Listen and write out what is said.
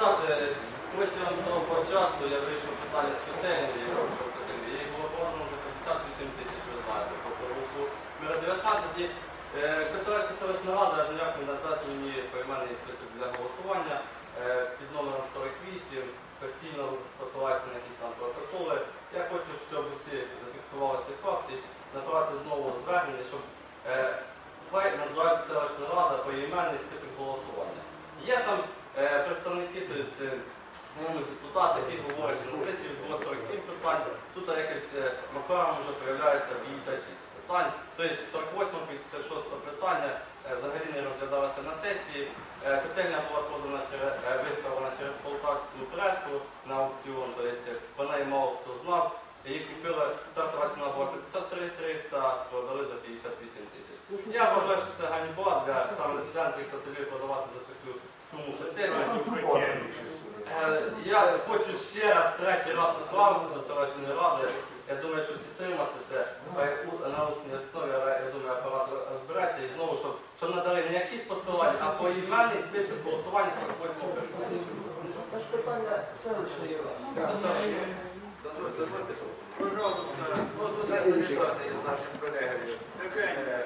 депутати, протягом того часу я вирішив питання з котельні, я вирішив котельні. Їх було продано за 58 тисяч, ви знаєте, по провулку міра 19. І е, селищна рада ніяк не надасть мені прийменний список для голосування е, під номером 48, постійно посилається на якісь там протоколи. Я хочу, щоб усі зафіксували ці факти, набрати знову звернення, щоб е, хай називається селищна рада по поіменний список голосування. Є там представники тобто е, депутати, які говорять, що на сесії було 47 питань, тут якось е, макаром вже проявляється 56 питань. Тобто 48 56 питання е, взагалі не розглядалося на сесії. Е, Котельня була продана через е, виставлена через полтавську пресу на аукціон, тобто по неї мало хто знав. Її купили, стартова ціна була 53 300, продали за 58 тисяч. Я вважаю, що це ганьба для саме центрів котелів продавати за таку. Е, Я хочу ще раз, третій раз направити до селищної ради. Я думаю, що підтримати це на усній основі, я думаю, апарат розбереться і знову, щоб, щоб надали не якісь посилання, а поіменний список голосування 48 персонажів. Це ж питання селищної ради. Пожалуйста, ну тут я залишався з нашим колегою. Таке, е,